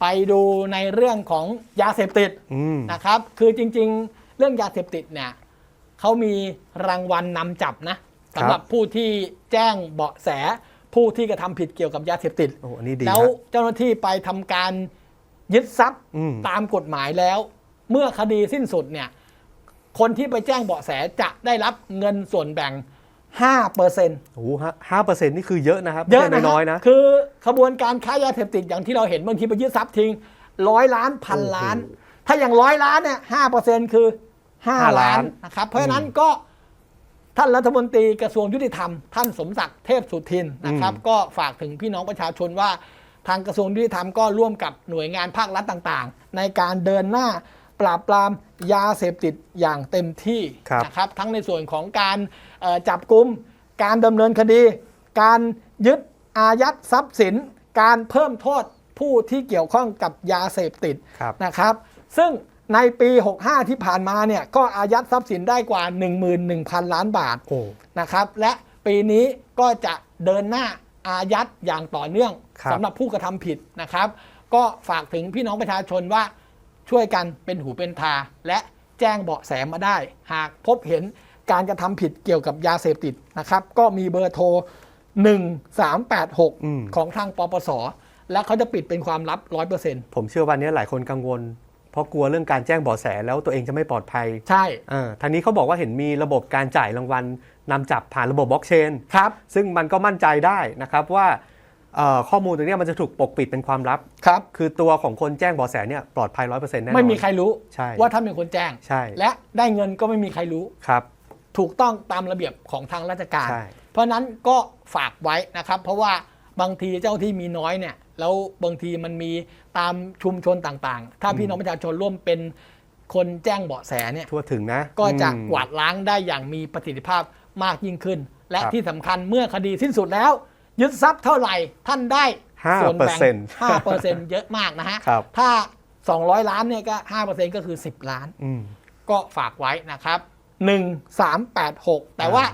ไปดูในเรื่องของยาเสพติดอืม นะครับ คือจริงๆ เรื่องยาเสพติดเนี่ยเขามีรางวัลนำจับนะสำหรับผู้ที่แจ้งเบาะแสผู้ที่กระทำผิดเกี่ยวกับยาเสพติด โอ้อันนี้ดีแล้วฮะ เจ้าหน้าที่ไปทำการยึดทรัพย์อืม ตามกฎหมายแล้ว เมื่อคดีสิ้นสุดเนี่ยคนที่ไปแจ้งเบาะแสจะได้รับเงินส่วนแบ่ง 5%เปอร์เซ็นต์โอ้โหห้าเปอร์เซ็นต์นี่คือเยอะนะครับเยอะไม่นะใช่น้อยๆนะ คือขบวนการค้ายาเสพติดอย่างที่เราเห็นบางทีไปยึดทรัพย์ทิ้งร้อยล้านพันโอ้โหล้าน ถ้าอย่างร้อยล้านเนี่ยห้าเปอร์เซ็นต์คือห้าห้าล้าล้านนนะครับ เพราะฉะนั้นก็ท่านรัฐมนตรีกระทรวงยุติธรรม ท่านสมศักดิ์เทพสุทินนะครับ ก็ฝากถึงพี่น้องประชาชนว่า ทางกระทรวงยุติธรรมก็ร่วมกับหน่วยงานภาครัฐต่างๆ ในการเดินหน้า ปราบปรามยาเสพติดอย่างเต็มที่ครับนะครับทั้งในส่วนของการเอ่อจับกลุ่มการดำเนินคดี การยึดอายัดทรัพย์สิน การเพิ่มโทษผู้ที่เกี่ยวข้องกับยาเสพติดครับนะครับ ซึ่งในปี 65 ที่ผ่านมาเนี่ยก็อายัดทรัพย์สินได้กว่า 11,000 ล้านบาทโอ้นะครับ และปีนี้ก็จะเดินหน้าอายัดอย่างต่อเนื่องครับสำหรับผู้กระทำผิดนะครับ ก็ฝากถึงพี่น้องประชาชนว่า ช่วยกันเป็นหูเป็นตาและแจ้งเบาะแสมาได้ หากพบเห็นการกระทำผิดเกี่ยวกับยาเสพติดนะครับ ก็มีเบอร์โทร อืม 1386 ของทางปปส และเขาจะปิดเป็นความลับ 100%ผมเชื่อวันนี้หลายคนกังวล เพราะกลัวเรื่องการแจ้งเบาะแสแล้วตัวเองจะไม่ปลอดภัยใช่อ่าทางนี้เขาบอกว่าเห็นมีระบบการจ่ายรางวัลนำจับผ่านระบบบล็อกเชน ครับ ซึ่งมันก็มั่นใจได้นะครับว่าเอ่อ ข้อมูลตรงเนี้ยมันจะถูกปกปิดเป็นความลับ ครับ คือตัวของคนแจ้งเบาะแสเนี่ยปลอดภัยร้อยเปอร์เซ็นต์แน่นอน ไม่มีใครรู้ใช่ ว่าท่านเป็นคนแจ้ง ใช่ และได้เงินก็ไม่มีใครรู้ ครับ ถูกต้องตามระเบียบของทางราชการ ใช่ เพราะฉะนั้นก็ฝากไว้นะครับ เพราะว่าบางทีเจ้าที่มีน้อยเนี่ย แล้วบางทีมันมีตามชุมชนต่างๆ ถ้าพี่น้องประชาชนร่วมเป็นคนแจ้งเบาะแสเนี่ย ทั่วถึงนะก็จะอืม กวาดล้างได้อย่างมีประสิทธิภาพมากยิ่งขึ้น และครับ ที่สำคัญเมื่อคดีสิ้นสุดแล้ว ยึดทรัพย์เท่าไหร่ท่านได้5%ส่วนแบ่ง5เปอร์เซ็นต์เยอะมากนะฮะครับถ้า 200 ล้านเนี่ยก็5เปอร์เซ็นต์ก็คือ 10 ล้านอืมก็ฝากไว้นะครับ 1386 แต่อ่าว่า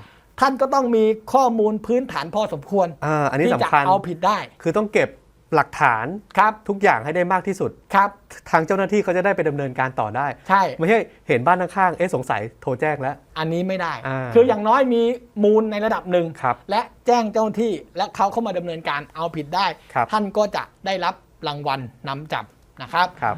ท่านก็ต้องมีข้อมูลพื้นฐานพอสมควรอ่าอันนี้ที่สำจะคัญเอาผิดได้ คือต้องเก็บ หลักฐานครับทุกอย่างให้ได้มากที่สุดครับ ทางเจ้าหน้าที่เขาจะได้ไปดำเนินการต่อได้ ใช่ ไม่ใช่เห็นบ้านข้างๆเอ๊ะสงสัยโทรแจ้งแล้ว อันนี้ไม่ได้อ่าคืออย่างน้อยมีมูลในระดับหนึ่งครับและแจ้งเจ้าหน้าที่และเขาเข้ามาดำเนินการเอาผิดได้ครับท่านก็จะได้รับรางวัลนำจับนะครับครับ